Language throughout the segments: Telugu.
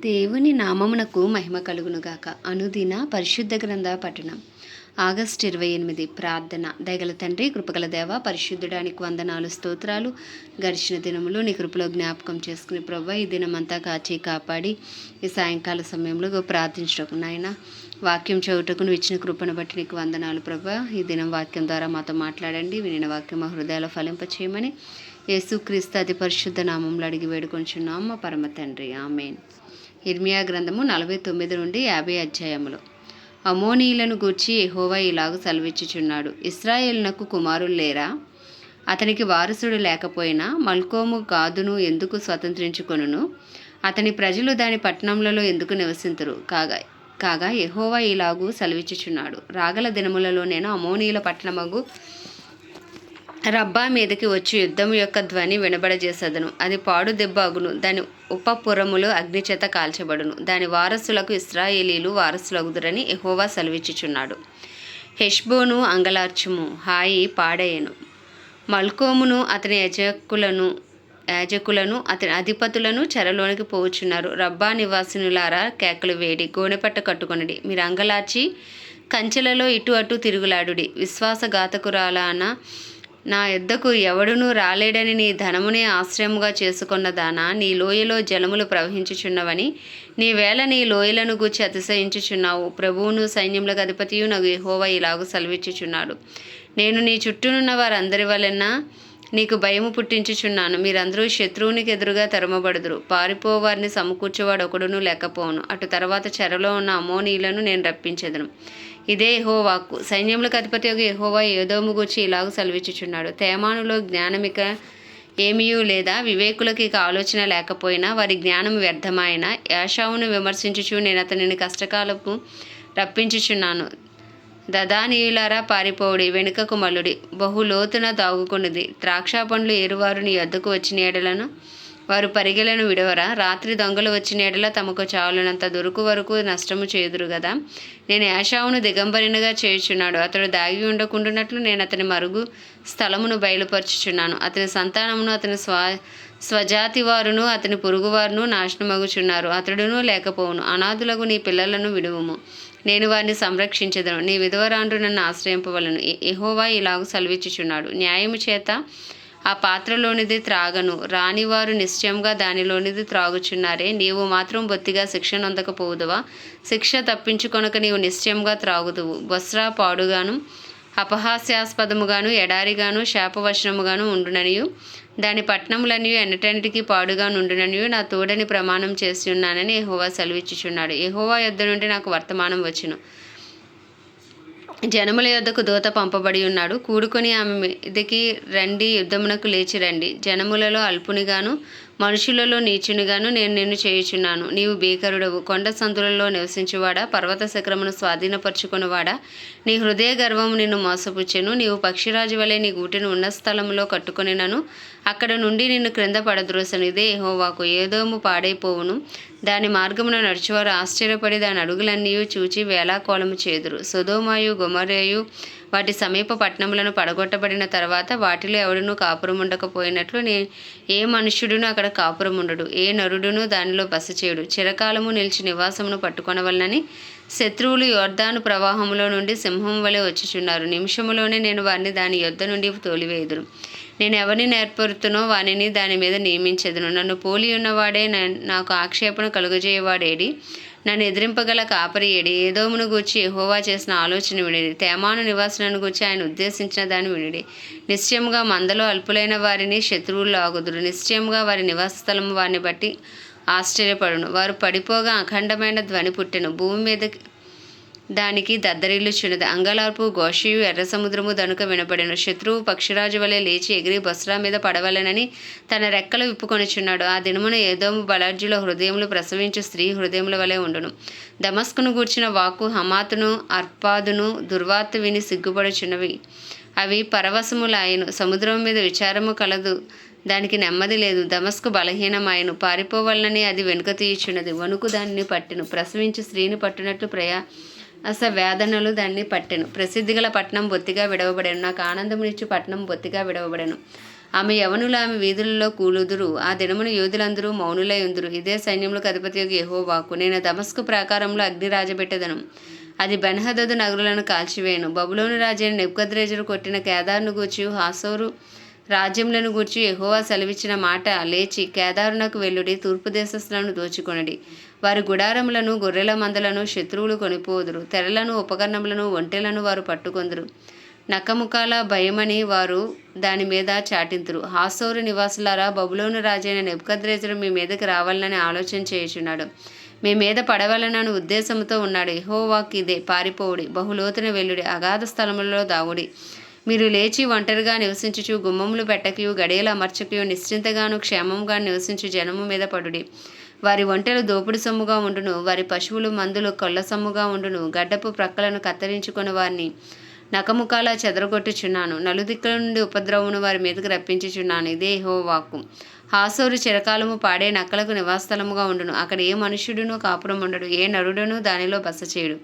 దేవుని నామమునకు మహిమ కలుగునుగాక. అనుదిన పరిశుద్ధ గ్రంథ పఠనం. ఆగస్టు ఇరవై ఎనిమిది ప్రార్థన. దయగల తండ్రి కృపగల దేవ పరిశుద్ధుడానికి వందనాలు స్తోత్రాలు. గడిచిన దినములు నీ కృపలో జ్ఞాపకం చేసుకుని ప్రభు ఈ దినమంతా కాచి కాపాడి ఈ సాయంకాల సమయంలో ప్రార్థించటకు నాయన. వాక్యం చెవుటకు నువ్వు ఇచ్చిన కృపను బట్టి నీకు వందనాలు ప్రభా ఈ దినం వాక్యం ద్వారా మాతో మాట్లాడండి. వినిన వాక్యం మా హృదయాల ఫలింప చేయమని యేసుక్రీస్తు అతి పరిశుద్ధ నామంలో అడిగి వేడుకొంచున్నాం మా పరమ తండ్రి. ఆమెన్. ఇర్మియా గ్రంథము నలభై తొమ్మిది నుండి యాభై అధ్యాయములు. అమోనీయులను గూర్చి ఎహోవా ఇలాగ సెలవిచ్చుచున్నాడు. ఇస్రాయేల్నకు కుమారులు లేరా? అతనికి వారసుడు లేకపోయినా మల్కోము గాదును ఎందుకు స్వతంత్రించుకొనును? అతని ప్రజలు దాని పట్టణములలో ఎందుకు నివసించరు కాగా కాగా ఎహోవా ఇలాగూ సెలవిచ్చుచున్నాడు. రాగల దినములలో నేను అమోనీయుల పట్టణమగు రబ్బా మీదకి వచ్చి యుద్ధం యొక్క ధ్వని వినబడజేసదను. అది పాడు దెబ్బ అగును. దాని ఉపపురములు అగ్నిచేత కాల్చబడును. దాని వారసులకు ఇస్రాయేలీలు వారసులగుదురని ఎహోవా సెలవిచ్చుచున్నాడు. హెష్బోను అంగలార్చుము. హాయి పాడయ్యను. మల్కోమును అతని యజకులను యాజకులను అతని అధిపతులను చెరలోనికి పోవచ్చున్నారు రబ్బా నివాసినులారా కేకలు వేడి గోనెపట్ట కట్టుకొనడి. మీరు అంగలార్చి కంచెలలో ఇటు అటు తిరుగులాడుడి. విశ్వాసఘాతకురాలాన నా యుద్ధకు ఎవడునూ రాలేడని నీ ధనమునే ఆశ్రయముగా చేసుకున్న దానా? నీ లోయలో జలములు ప్రవహించుచున్నవని నీ వేళ నీ లోయలను గూర్చి అతిశయించుచున్నావు. ప్రభువును సైన్యములకు అధిపతియు నాకు యెహోవా ఇలాగు సెలవిచ్చుచున్నాడు. నేను నీ చుట్టూనున్న వారందరి వలన నీకు భయము పుట్టించుచున్నాను. మీరందరూ శత్రువునికి ఎదురుగా తెరమబడుదురు. పారిపోవారిని సమకూర్చేవాడు ఒకడును లేకపోను అటు తర్వాత చెరలో ఉన్న అమోనీలను నేను రప్పించెదను. ఇదే యెహోవాకు. సైన్యములకు అధిపతి యొక్క ఎహోవా ఏదోము గూర్చి ఇలాగ సెలవిచ్చుచున్నాడు. తేమానులో జ్ఞానమిక ఏమీయూ లేదా? వివేకులకు ఇక ఆలోచన లేకపోయినా వారి జ్ఞానం వ్యర్థమైన యాషావును విమర్శించుచు నేను అతనిని కష్టకాలపు రప్పించుచున్నాను. దదానీయులారా పారిపోవుడి వెనుకకు మల్లుడి బహు లోతున దాగుకున్నది ద్రాక్ష పండ్లు ఏరువారు నీ వద్దకు వచ్చిన ఏడలను వారు పరిగెలను విడవరా? రాత్రి దొంగలు వచ్చిన ఎడల తమకు చాలునంత దొరుకు వరకు నష్టము చేదురు కదా నేను యాషావును దిగంబరినిగా చేయుచున్నాడు అతడు దాగి ఉండకుండానట్లు నేను అతని మరుగు స్థలమును బయలుపరుచుచున్నాను. అతని సంతానమును అతని స్వా స్వజాతి వారును అతని పొరుగువారును నాశనమగుచున్నారు. అతడును లేకపోవును. అనాథులకు నీ పిల్లలను విడువుము. నేను వారిని సంరక్షించదను. నీ విధవరాండ్రు నన్ను ఆశ్రయింపవలను. ఎహోవా ఇలాగ సెలవిచ్చుచున్నాడు. న్యాయము చేత ఆ పాత్రలోనిది త్రాగను. రానివారు నిశ్చయంగా దానిలోనిది త్రాగుచున్నారే. నీవు మాత్రం బొత్తిగా శిక్ష నొందకపోదువా శిక్ష తప్పించుకొనక నీవు నిశ్చయంగా త్రాగుదువు. బొస్రా పాడుగాను అపహాస్యాస్పదముగాను ఎడారిగాను శాపవచనముగాను ఉండుననియు. దాని పట్టణములనియు ఎన్నటన్నిటికీ పాడుగా నుండుననియు. నా తోడని ప్రమాణం చేసి ఉన్నానని యెహోవా సెలవిచ్చుచున్నాడు. ఎహోవా యొద్ద నుండి నాకు వర్తమానం వచ్చును. జనముల యొద్దకు దూత పంపబడి ఉన్నాడు. కూడుకొని ఆమె మీదకి రండి యుద్ధమునకు లేచి రండి. జనములలో అల్పునిగాను మనుషులలో నీచునిగాను నేను నిన్ను చేయుచున్నాను. నీవు భీకరుడవు. కొండ సందులలో నివసించువాడా? పర్వత శిఖరమును స్వాధీనపరుచుకునివాడా? నీ హృదయ గర్వము నిన్ను మోసపుచ్చెను. నీవు పక్షిరాజు వలె నీ గూటిని ఉన్న స్థలంలో కట్టుకొనినను. అక్కడ నుండి నిన్ను క్రింద పడద్రోసను. ఇదే ఏహోవాకు ఏదోము పాడైపోవును. దాని మార్గమున నడిచేవారు ఆశ్చర్యపడి దాని అడుగులన్నీ చూచి వేలాకోళము చేదురు. సుధోమాయు గుమరేయు వాటి సమీప పట్టణములను పడగొట్టబడిన తర్వాత వాటిలో ఎవడునూ కాపురం ఉండకపోయినట్లు నే ఏ మనుష్యుడును అక్కడ కాపురం ఉండడు ఏ నరుడును దానిలో బస చేయడు. చిరకాలము నిలిచి నివాసమును పట్టుకొనవలనని శత్రువులు యోర్ధాను ప్రవాహంలో నుండి సింహం వలె వచ్చుచున్నారు. నిమిషములోనే నేను వారిని దాని యొద్ద నుండి తోలివేయుదును. నేను ఎవరిని నేర్పరుతునో వానిని దాని మీద నియమించదును. నన్ను పోలి ఉన్నవాడే నాకు ఆక్షేపణ కలుగజేయవాడేడి. నన్ను ఎదిరింపగల కాపరి ఏడి. ఏదోమును గూర్చి హోవా చేసిన ఆలోచన వినిడి. తేమాను నివాసులను గూర్చి ఆయన ఉద్దేశించిన దాన్ని వినిడి. నిశ్చయముగా మందలో అల్పులైన వారిని శత్రువులు ఆగుదురు. నిశ్చయముగా వారి నివాస స్థలము వారిని బట్టి ఆశ్చర్యపడును. వారు పడిపోగా అఖండమైన ధ్వని పుట్టెను. భూమి మీద దానికి దద్దరిల్లుచున్నది. అంగలార్పు గోషియు ఎర్ర సముద్రము దనుక వినపడెను. శత్రువు పక్షిరాజు వలె లేచి ఎగిరి బొస్రా మీద పడవలనని తన రెక్కలు విప్పుకొనిచున్నాడు. ఆ దినమున ఏదోము బలార్జుల హృదయములు ప్రసవించు స్త్రీ హృదయముల వలె ఉండును. దమస్కును గూర్చిన వాక్కు హమాతును అర్పాదును దుర్వార్త విని సిగ్గుపడుచున్నవి. అవి పరవశములాయను. సముద్రం మీద విచారము కలదు. దానికి నెమ్మది లేదు. దమస్కు బలహీనమాయను. పారిపోవాలని అది వెనుక తీయుచున్నది. వణుకు దానిని పట్టెను. ప్రసవించి స్త్రీని పట్టినట్లు ప్రయా అస వేదనలు దాన్ని పట్టెను. ప్రసిద్ధి గల పట్టణం బొత్తిగా విడవబడెను. నాకు ఆనందమునిచ్చు పట్టణం బొత్తిగా విడవబడెను. ఆమె యవనులు ఆమె వీధులలో కూలుదురు. ఆ దినమున యోధులందరూ మౌనులై ఉందురు. ఇదే సైన్యములకు అధిపతి యెహోవాకు. నేను దమస్కు ప్రాకారంలో అగ్ని రాజబెట్టదను అది బెన్హదదు నగరులను కాల్చివేయను. బబులోను రాజైన నెబ్కద్రేజరు కొట్టిన కేదార్ను గూచి హాసోరు రాజ్యములను గూర్చి ఎహోవా సెలవిచ్చిన మాట లేచి కేదారునకు వెల్లుడి తూర్పు దేశస్థులను దోచుకొనడి. వారి గుడారములను గొర్రెల మందలను శత్రువులు కొనిపోదురు. తెరలను ఉపకరణములను ఒంటెలను వారు పట్టుకొందురు. నక్కముఖాల భయమని వారు దాని మీద చాటింతురు. హాసోరు నివాసులారా బబులోను రాజైన నెబ్కద్రేజరు మీ మీదకి రావాలని ఆలోచన చేయుచున్నాడు. మీ మీద పడవలనని ఉద్దేశంతో ఉన్నాడు. ఎహోవాక్ ఇదే పారిపోవుడి. బహులోతున వెల్లుడి అగాధ స్థలములలో దావుడి మీరు లేచి ఒంటరిగా నివసించుచు గుమ్మములు పెట్టకయు గడియలు అమర్చకయు నిశ్చింతగాను క్షేమంగా నివసించు జనము మీద పడుడి. వారి ఒంటెలు దోపుడు సొమ్ముగా ఉండును వారి పశువులు మందులు కొల్ల సొమ్ముగా ఉండును గడ్డపు ప్రక్కలను కత్తిరించుకుని వారిని. నకముఖాల చెదరగొట్టుచున్నాను నలుదిక్కుల నుండి ఉపద్రవమును వారి మీదకి రప్పించుచున్నాను ఇదే హో వాక్కు హాసోరు చిరకాలము పాడే నక్కలకు నివాసస్థలముగా ఉండును అక్కడ ఏ మనుష్యుడును కాపురం ఉండడు ఏ నరుడును దానిలో బస చేయడు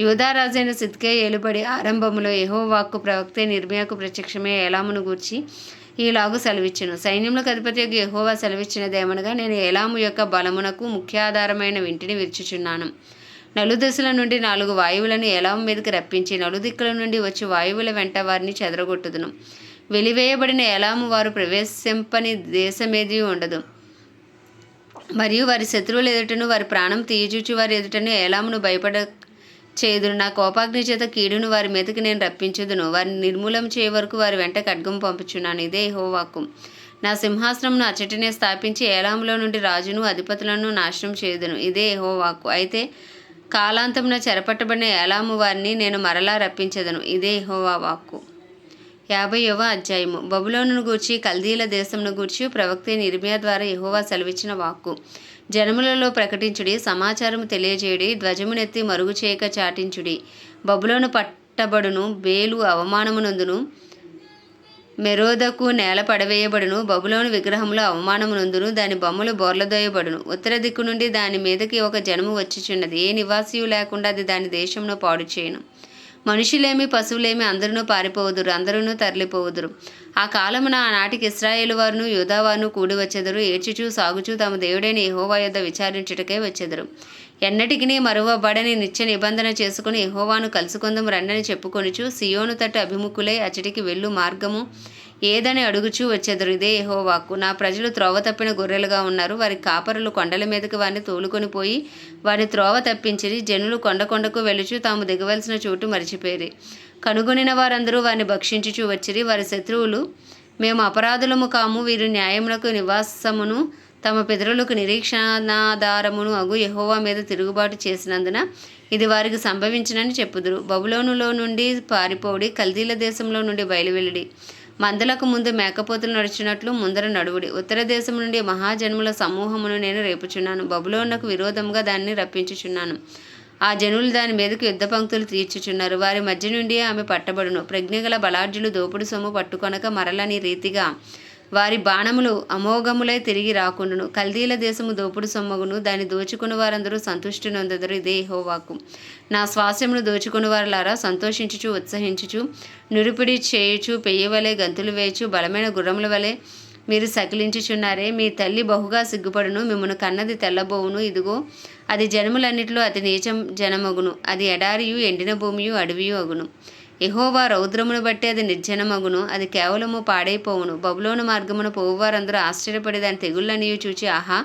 యూదారాజైన సిద్కే ఏలుబడి ఆరంభములో యెహో వాక్కు ప్రవక్తే నిర్మయకు ప్రత్యక్షమే ఏలామును గూర్చి ఈలాగు సెలవిచ్చును. సైన్యములకు అధిపతి యొక్క యెహోవా సెలవిచ్చినదేమనగా నేను ఏలాము యొక్క బలమునకు ముఖ్యాధారమైన వింటిని విరుచుచున్నాను. నలుదశల నుండి నాలుగు వాయువులను ఏలాము మీదకి రప్పించి నలుదిక్కుల నుండి వచ్చి వాయువుల వెంట వారిని చెదరగొట్టుదును. వెలివేయబడిన ఏలాము వారు ప్రవేశింపని దేశమేది ఉండదు. మరియు వారి శత్రువుల ఎదుటను వారి ప్రాణం తీయజూచి వారి ఎదుటను ఏలామును భయపడ చేదును నా కోపాగ్ని చేత కీడును వారి మీదకి నేను రప్పించదును. వారిని నిర్మూలం చేయ వరకు వారి వెంట ఖడ్గం పంపుచున్నాను. ఇదే హోవాకు నా సింహాసనంను అచ్చటినే స్థాపించి ఏలాములో నుండి రాజును అధిపతులను నాశనం చేయదును. ఇదే హోవాకు అయితే కాలాంతమున చెరపట్టబడిన ఏలాము వారిని నేను మరలా రప్పించదను. ఇదే హోవా వాక్కు. యాభైవ అధ్యాయము. బబులోనును గూర్చి కల్దీల దేశమును గూర్చి ప్రవక్త నిర్మయ ద్వారా యెహోవా సెలవిచ్చిన వాక్కు. జనములలో ప్రకటించుడి సమాచారము తెలియజేయుడి ధ్వజమునెత్తి మరుగు చేయక చాటించుడి. బబులోను పట్టబడును బేలు అవమానమునందును మెరోదకు నేల పడవేయబడును బబులోను విగ్రహంలో అవమానమునందును దాని బొమ్మలు బోర్లదోయబడును. ఉత్తర దిక్కు నుండి దాని మీదకి ఒక జనము వచ్చిచున్నది. ఏ నివాసియు లేకుండా అది దాని దేశంలో పాడు చేయను మనుషులేమి పశువులేమి అందరూ పారిపోవుదురు అందరూ తరలిపోవుదురు. ఆ కాలమున ఆనాటికి ఇస్రాయేల్ వారును యూదావారును కూడి వచ్చెదరు ఏడ్చుచూ సాగుచూ తమ దేవుడైన ఎహోవా యొద్ద విచారించుటకే వచ్చెదరు. ఎన్నటికి మరువబడని నిత్య నిబంధన చేసుకుని ఎహోవాను కలుసుకుందాం రండని చెప్పుకొనుచు సియోను తట్టు అభిముఖులై అచ్చటికి వెళ్ళు మార్గము ఏదని అడుగుచూ వచ్చెదరు. ఇదే యెహోవాకు. నా ప్రజలు త్రోవ తప్పిన గొర్రెలుగా ఉన్నారు. వారి కాపరులు కొండల మీదకి వారిని తోలుకొని పోయి వారిని త్రోవ తప్పించిరి. జనులు కొండ కొండకు వెలుచు తాము దిగవలసిన చోటు మరిచిపోయి కనుగొనిన వారందరూ వారిని భక్షించుచూ వచ్చిరి. వారి శత్రువులు మేము అపరాధులము కాము. వీరు న్యాయమునకు నివాసమును తమ పితరులకు నిరీక్షణాధారమును అగు యహోవా మీద తిరుగుబాటు చేసినందున ఇది వారికి సంభవించినని చెప్పుదురు. బబులోనులో నుండి పారిపోడి కల్దీల దేశంలో నుండి బయలువెళ్ళడి. మందలకు ముందు మేకపోతులు నడిచినట్లు ముందర నడువుడి. ఉత్తర దేశం నుండి మహాజన్ముల సమూహమును నేను రేపుచున్నాను. బబులోనకు విరోధముగా దాన్ని రప్పించుచున్నాను. ఆ జనులు దాని మీదకు యుద్ధ పంక్తులు తీర్చుచున్నారు. వారి మధ్య నుండి ఆమె పట్టబడును. ప్రజ్ఞగల బలాఢ్యులు దోపుడు సొమ్ము పట్టుకొనక మరలని రీతిగా వారి బాణములు అమోఘములై తిరిగి రాకుండును. కల్దీల దేశము దోపుడు సొమ్మగును. దాన్ని దోచుకుని వారందరూ సంతుష్టి నొందెదరు. ఇదే హోవాకు నా స్వాస్యమును దోచుకుని వారులారా సంతోషించుచు ఉత్సహించుచు నురిపిడి చేయుచు పెయ్యవలే గంతులు వేయచు బలమైన గుర్రముల వలె మీరు సకిలించుచున్నారే. మీ తల్లి బహుగా సిగ్గుపడును. మిమ్మను కన్నది తెల్లబోవును. ఇదిగో అది జనములన్నిటిలో అతి నీచం జనమగును. అది ఎడారియు ఎండిన భూమియు అడవియు అగును. యెహోవా రౌద్రమును బట్టి అది నిర్జనమగును అది కేవలము పాడైపోవును. బబులోను మార్గమున పోవువారందరూ ఆశ్చర్యపడి దాని తెగుళ్ళనియు చూచి ఆహా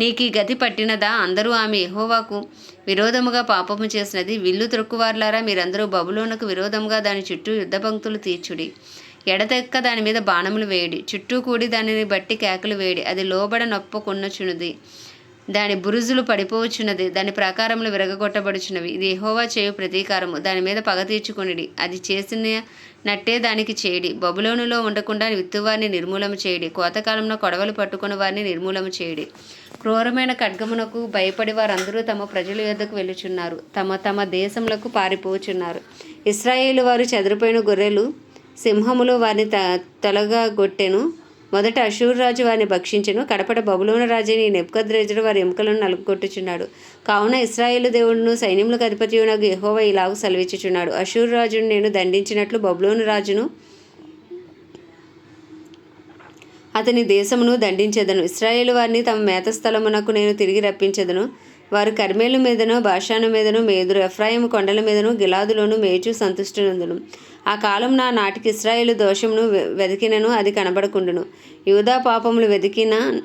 నీకు ఈ గతి పట్టినదా? అందరూ ఆమె యెహోవాకు విరోధముగా పాపము చేసినది. విల్లు త్రొక్కువార్లారా మీరందరూ బబులోనకు విరోధముగా దాని చుట్టూ యుద్ధ పంక్తులు తీర్చుడి. ఎడతెక్క దాని మీద బాణములు వేయడి. చుట్టూ కూడి దానిని బట్టి కేకలు వేయడి. అది లోబడ నొప్పకొన్నచున్నది దాని బురుజులు పడిపోవచ్చున్నది దాని ప్రాకారములు విరగగొట్టబడుచున్నవి. ఇది ఎహోవా చేయు ప్రతీకారము. దాని మీద పగ తీర్చుకునిడి. అది చేసిన నట్టే దానికి చేయడి. బబులోనులో ఉండకుండా విత్తువారిని నిర్మూలన చేయడి. కోతకాలంలో కొడవలు పట్టుకుని వారిని నిర్మూలన చేయడి. క్రూరమైన ఖడ్గమునకు భయపడి వారందరూ తమ ప్రజల యొద్దకు వెళ్ళుచున్నారు. తమ తమ దేశములకు పారిపోచున్నారు. ఇస్రాయేలు వారు చెదిరిపోయిన గొర్రెలు సింహములు వారిని త తొలగగొట్టెను. మొదట అషూర్ రాజు వారిని భక్షించను. కడపట బబులోన రాజుని నెప్కద్రేజుడు వారి ఎముకలను నలుపుకొట్టుచున్నాడు కావున ఇస్రాయేలు దేవుడును సైన్యములకు అధిపతి నాకు యెహోవా ఇలాగు సెలవిచ్చుచున్నాడు. అషూర్ రాజును నేను దండించినట్లు బబులోను రాజును అతని దేశమును దండించెదను. ఇస్రాయేల్ వారిని తమ మేత స్థలమునకు నేను తిరిగి రప్పించెదను. వారు కర్మేలు మీదనో భాషాను మీదను మేదురు ఎఫ్రాయిం కొండల మీదను గిలాదులోను మేచు సంతుష్టినందును. ఆ కాలం నా నాటికి ఇస్రాయేలు దోషమును వెతికినను అది కనబడకుండును. యూదా పాపములు వెతికిన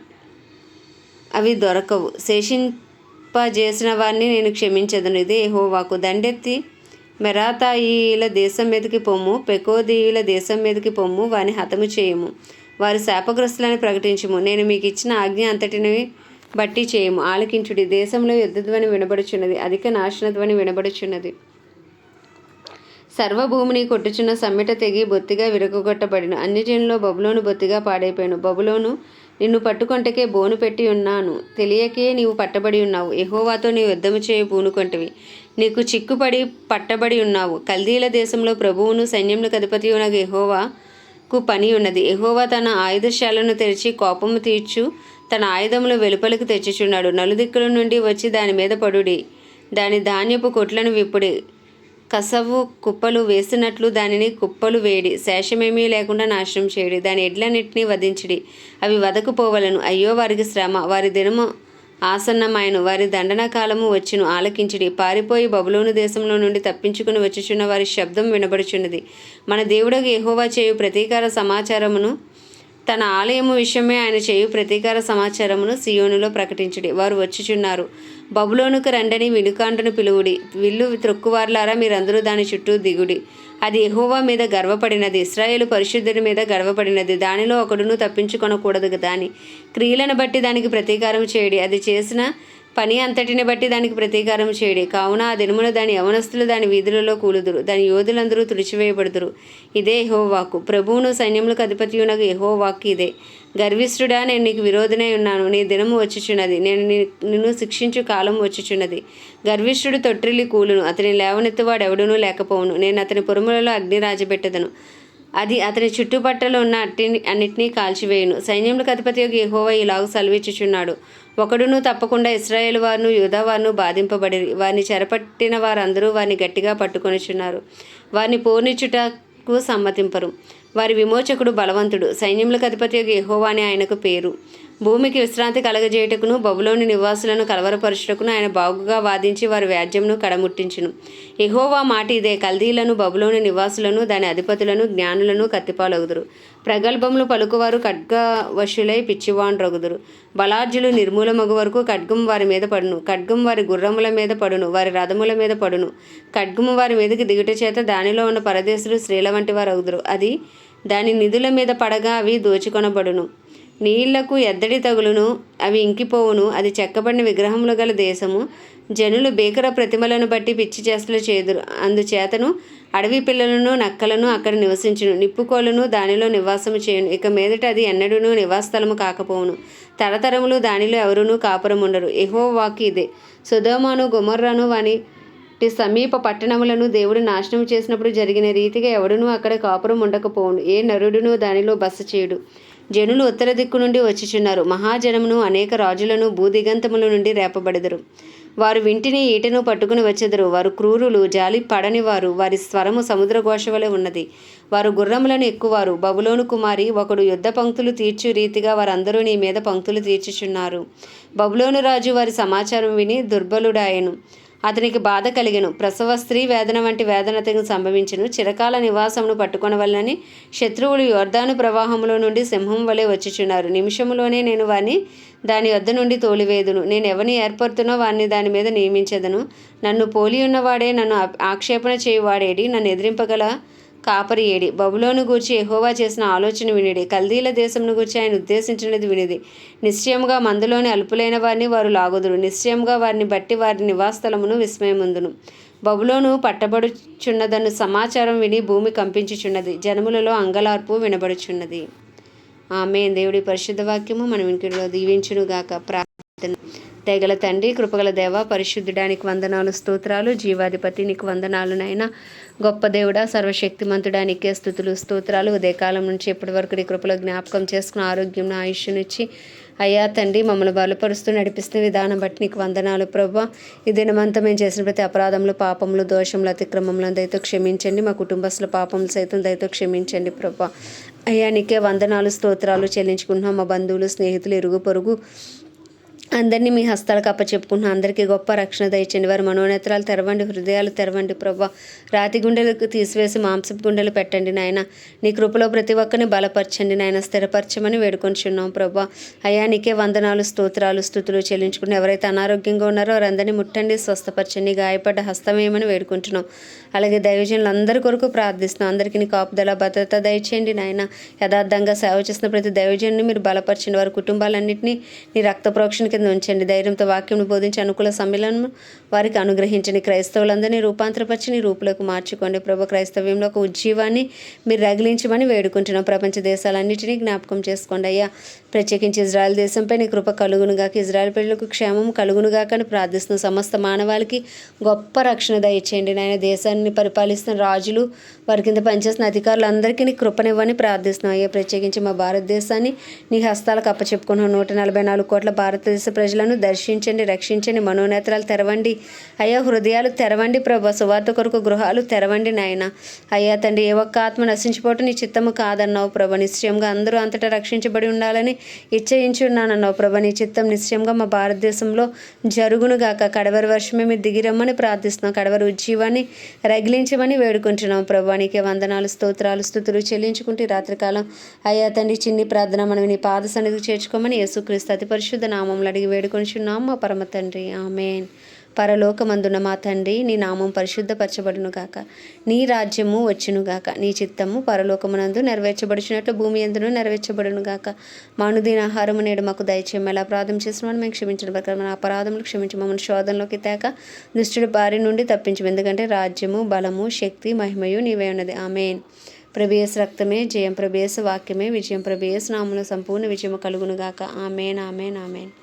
అవి దొరకవు. శేషింపజేసిన వారిని నేను క్షమించదును. ఇది హోవాకు దండెత్తి మెరాతాయిల దేశం మీదకి పొమ్ము పెకోదీయుల దేశం మీదకి పొమ్ము వాని హతము చేయము. వారి శాపగ్రస్తులని ప్రకటించుము. నేను మీకు ఇచ్చిన ఆజ్ఞ అంతటిని బట్టి చేయము. ఆలకించుడి దేశంలో యుద్ధధ్వని వినబడుచున్నది అధిక నాశనధ్వని వినబడుచున్నది. సర్వభూమిని కొట్టుచున్న సమ్మెట తెగి బొత్తిగా విరగొట్టబడిన అన్ని జనులో బబులోను బొత్తిగా పాడైపోయాను. బబులోను నిన్ను పట్టుకొంటకే బోను పెట్టి ఉన్నాను. తెలియకే నీవు పట్టబడి ఉన్నావు. ఎహోవాతో నీ యుద్ధము చేయ పూనుకొంటివి. నీకు చిక్కుపడి పట్టబడి ఉన్నావు. కల్దీల దేశంలో ప్రభువును సైన్యములకు అధిపతి ఉన్న పని ఉన్నది ఎహోవా తన ఆయుధశాలను తెరిచి కోపము తీర్చు. తన ఆయుధములు వెలుపలకు తెచ్చుచున్నాడు. నలుదిక్కుల నుండి వచ్చి దాని మీద పడుడి. దాని ధాన్యపు కొట్లను విప్పుడి. కసవు కుప్పలు వేసినట్లు దానిని కుప్పలు వేడి. శేషమేమీ లేకుండా నాశనం చేయడి. దాని ఎడ్లన్నింటినీ వధించిడి. అవి వదకుపోవలను. అయ్యో వారికి శ్రమ. వారి దినము ఆసన్నమాయను. వారి దండన కాలము వచ్చును. ఆలకించిడి. పారిపోయి బబులోను దేశంలో నుండి తప్పించుకుని వచ్చుచున్న వారి శబ్దం వినబడుచున్నది. మన దేవుడకు ఎహోవా చేయు ప్రతీకార సమాచారమును తన ఆలయము విషయమే ఆయన చేయు ప్రతీకార సమాచారమును సియోనులో ప్రకటించుడి. వారు వచ్చుచున్నారు. బబులోనుకు రండని వినుకాండను పిలువుడి. విల్లు త్రొక్కువార్లారా మీరందరూ దాని చుట్టూ దిగుడి. అది ఎహోవా మీద గర్వపడినది. ఇస్రాయేలు పరిశుద్ధుడి మీద గర్వపడినది. దానిలో ఒకడును తప్పించుకొనకూడదు దాని క్రియలను బట్టి దానికి ప్రతీకారం చేయడి. అది చేసిన పని అంతటిని బట్టి దానికి ప్రతీకారం చేయడి. కావున ఆ దినమున దాని యవనస్తులు దాని వీధులలో కూలుదురు. దాని యోధులందరూ తుడిచివేయబడుదురు. ఇదే యహోవాకు. ప్రభువును సైన్యములకు అధిపతియునకు యెహోవాకు ఇదే. గర్విష్ఠుడా నేను నీకు విరోధనై ఉన్నాను. నీ దినము వచ్చుచున్నది. నేను నిన్ను శిక్షించు కాలం వచ్చుచున్నది. గర్విష్ఠుడు తొట్టిల్లి కూలును. అతని లేవనెత్తువాడెవడునూ లేకపోవును. నేను అతని పొరుములలో అగ్ని రాజబెట్టదను అది అతని చుట్టుపట్టలో ఉన్న అట్టిని అన్నిటినీ కాల్చివేయును. సైన్యములకు అధిపతి యొక్క ఎహోవా ఇలాగ సెలవిచ్చుచున్నాడు ఒకడును తప్పకుండా ఇస్రాయేల్ వారును యూదా బాధింపబడి బాధింపబడిరి. వారిని చెరపట్టిన వారందరూ వారిని గట్టిగా పట్టుకొనిచున్నారు. వారిని పోనిచ్చుటకు సమ్మతింపరు. వారి విమోచకుడు బలవంతుడు. సైన్యములకు అధిపతి యహోవా అని ఆయనకు పేరు. భూమికి విశ్రాంతి కలగజేయటకును బబులోని నివాసులను కలవరపరచుటకును ఆయన బాగుగా వాదించి వారి వ్యాజ్యంను కడముట్టించును. ఎహోవా మాట ఇదే. కల్దీలను బబులోని నివాసులను దాని అధిపతులను జ్ఞానులను కత్తిపాలగుదురు. ప్రగల్భములు పలుకువారు ఖడ్గవశులై పిచ్చివాండ్రగుదురు. బలార్జులు నిర్మూలమగు వరకు ఖడ్గం వారి మీద పడును. ఖడ్గం వారి గుర్రముల మీద పడును. వారి రథముల మీద పడును. ఖడ్గము వారి మీదకి దిగుట చేత దానిలో ఉన్న పరదేశులు స్త్రీల వంటి వారు అగుదురు అది దాని నిధుల మీద పడగా అవి దోచుకొనబడును. నీళ్ళకు ఎద్దడి తగులును అవి ఇంకిపోవును. అది చెక్కబడిన విగ్రహములు గల దేశము. జనులు భీకర ప్రతిమలను బట్టి పిచ్చి చేస్తలు చేదురు. అందుచేతను అడవి పిల్లలను నక్కలను అక్కడ నివసించును. నిప్పుకోలను దానిలో నివాసము చేయును. ఇక మీదట అది ఎన్నడూనూ నివాసస్థలము కాకపోవును. తరతరములు దానిలో ఎవరునూ కాపురం ఉండరు ఎహో వాకి ఇదే. సుధోమాను గుమర్రాను వాని సమీప పట్టణములను దేవుడు నాశనం చేసినప్పుడు జరిగిన రీతిగా ఎవడునూ అక్కడ కాపురం ఉండకపోవును ఏ నరుడును దానిలో బస చేయుడు. జనులు ఉత్తర దిక్కు నుండి వచ్చిచున్నారు. మహాజనమును అనేక రాజులను భూదిగంతముల నుండి రేపబడెదరు. వారు వింటిని ఈటను పట్టుకుని వచ్చెదరు. వారు క్రూరులు జాలి పడని వారు వారి స్వరము సముద్ర ఘోష వలె ఉన్నది. వారు గుర్రములను ఎక్కువారు. బబులోను కుమారి ఒకడు యుద్ధ పంక్తులు తీర్చు రీతిగా వారందరూ నీ మీద పంక్తులు తీర్చుచున్నారు. బబులోను రాజు వారి సమాచారం విని దుర్బలుడాయను. అతనికి బాధ కలిగను. ప్రసవ స్త్రీ వేదన వంటి వేదన అతనికి చిరకాల నివాసమును పట్టుకొనవలనని శత్రువులు యోర్ధాను ప్రవాహంలో నుండి సింహం వలె వచ్చుచున్నారు. నిమిషంలోనే నేను వారిని దాని వద్ద నుండి తోలివేదును. నేను ఎవరిని ఏర్పడుతున్నో వారిని దాని మీద నియమించదను. నన్ను పోలి ఉన్నవాడే నన్ను ఆక్షేపణ చేయువాడేడి. నన్ను ఎదిరింపగల కాపరి ఏడి. బబులోను గూర్చి ఎహోవా చేసిన ఆలోచన వినిడి. కల్దీల దేశమును గూర్చి ఆయన ఉద్దేశించినది వినిది. నిశ్చయముగా మందులోని అల్పులైన వారిని వారు లాగుదురు. నిశ్చయముగా వారిని బట్టి వారి నివాసస్థలమును విస్మయముందును. బబులోను పట్టబడుచున్నదన్న సమాచారం విని భూమి కంపించుచున్నది. జనములలో అంగలార్పు వినబడుచున్నది. ఆమె దేవుడి పరిశుద్ధ వాక్యము మనం ఇంటిలో దీవించునుగాక ప్రార్థన తెగల తండ్రి కృపగల దేవ పరిశుద్ధుడానికి వందనాలు స్తోత్రాలు. జీవాధిపతి నీకు వందనాలు నాయన. గొప్ప దేవుడా సర్వశక్తిమంతుడానికే స్థుతులు స్తోత్రాలు. ఉదయకాలం నుంచి ఇప్పటి వరకు నీ కృపలో జ్ఞాపకం చేసుకున్న ఆరోగ్యం ఆయుష్నిచ్చి అయ్యా తండ్రి మమ్మల్ని బలపరుస్తూ నడిపిస్తున్న విధానం బట్టి నీకు వందనాలు ప్రభా. ఈ దినమంతా మేము చేసిన ప్రతి అపరాధంలో పాపములు దోషములు అతిక్రమంలో దయతో క్షమించండి. మా కుటుంబస్తుల పాపములు సైతం దయతో క్షమించండి ప్రభా. అయ్యా నీకే వందనాలు స్తోత్రాలు చెల్లించుకుంటున్నాం. మా బంధువులు స్నేహితులు ఇరుగు పొరుగు అందరినీ మీ హస్తాలకు అప్పచెప్పుకుంటున్నాం అందరికీ గొప్ప రక్షణ దయచండి వారి మనోనేత్రాలు తెరవండి హృదయాలు తెరవండి ప్రభా. రాతి గుండెలకు తీసివేసి మాంసపు గుండెలు పెట్టండి నాయన. నీ కృపలో ప్రతి ఒక్కరిని బలపరచండి నాయన. స్థిరపరచమని వేడుకొంచున్నాం ప్రభా. అయ్యా నీకే వందనాలు స్తోత్రాలు స్థుతులు చెల్లించుకుని ఎవరైతే అనారోగ్యంగా ఉన్నారో వారందరినీ ముట్టండి స్వస్థపరచండి. గాయపడ్డ హస్తమేమని వేడుకుంటున్నాం. అలాగే దైవజనులు అందరి కొరకు ప్రార్థిస్తున్నాం. అందరికీ నీ కాపుదల భద్రత దయచేయండి నాయన. యథార్థంగా సేవ చేసిన ప్రతి దైవజనుని మీరు బలపరచండి. వారి కుటుంబాలన్నింటినీ నీ రక్త ప్రోక్షణ కింద ఉంచండి. ధైర్యంతో వాక్యం బోధించి అనుకూల సమ్మేళనం వారికి అనుగ్రహించండి. క్రైస్తవులందరినీ రూపాంతరపరిచి నీ రూపులోకి మార్చుకోండి. ప్రభు క్రైస్తవ్యంలో ఒక ఉజ్జీవాన్ని మీరు రగిలించమని వేడుకుంటున్నాం. ప్రపంచ దేశాలన్నింటినీ జ్ఞాపకం చేసుకోండి అయ్యా. ప్రత్యేకించి ఇజ్రాయెల్ దేశంపై నీ కృప కలుగునుగాక. ఇజ్రాయెల్ ప్రజలకు క్షేమం కలుగునుగాక అని ప్రార్థిస్తున్నాం సమస్త మానవాళికి గొప్ప రక్షణ దయచేయండి నాయన. దేశాన్ని పరిపాలిస్తున్న రాజులు వారి కింద పనిచేస్తున్న అధికారులందరికీ నీ కృపనివ్వని ప్రార్థిస్తున్నాం. అయ్యా ప్రత్యేకించి మా భారతదేశాన్ని నీ హస్తాలకు అప్పచెప్పుకున్నాం. నూట నలభై నాలుగు కోట్ల భారతదేశ ప్రజలను దర్శించండి రక్షించండి మనోనేత్రాలు తెరవండి. అయ్యా హృదయాలు తెరవండి ప్రభా. సువార్త కొరకు గృహాలు తెరవండి నాయన. అయ్యా తండ్రి ఏ ఒక్క ఆత్మ నశించిపోవటం నీ చిత్తము కాదన్నావు ప్రభ. నిశ్చయంగా అందరూ అంతటా రక్షించబడి ఉండాలని ఇచ్చయించున్నానన్నావు ప్రభ. నీ చిత్తం నిశ్చయంగా మా భారతదేశంలో జరుగునుగాక. కడవరి వర్షమే మీరు దిగిరమ్మని ప్రార్థిస్తున్నాం. కడవరి ఉజ్జీవాన్ని రగిలించమని వేడుకుంటున్నాం ప్రభా. నీకే వందనాలు స్తోత్రాలు స్థుతులు చెల్లించుకుంటే రాత్రికాలం అయ్యా తండ్రి చిన్ని ప్రార్థన మనం నీ పాద సన్నిధికి చేర్చుకోమని యేసుక్రీస్తు అతి పరిశుద్ధ నామంలో అడిగి వేడుకొనిచున్నాం మా పరమ తండ్రి. ఆమెన్. పరలోకమందున మా తండ్రి నీ నామం పరిశుద్ధపరచబడును గాక నీ రాజ్యము వచ్చును గాక నీ చిత్తము పరలోకమునందు నెరవేర్చబడుచున్నట్లు భూమి ఎందును నెరవేర్చబడును గాక మానుదీన ఆహారము నేడు మాకు దయచేయం ఎలా అపరాధం చేసిన మేము క్షమించిన ప్రకారం మన అపరాధములు క్షమించి మమ్మల్ని శోధనలోకి తేక దుష్టుడి బారి నుండి తప్పించము ఎందుకంటే రాజ్యము బలము శక్తి మహిమయు నీవే ఉన్నది. ఆమెన్. ప్రభేస్ రక్తమే జయం ప్రభేస్ వాక్యమే విజయం ప్రభేస్ నామమున సంపూర్ణ విజయము కలుగునుగాక. Amen amen amen.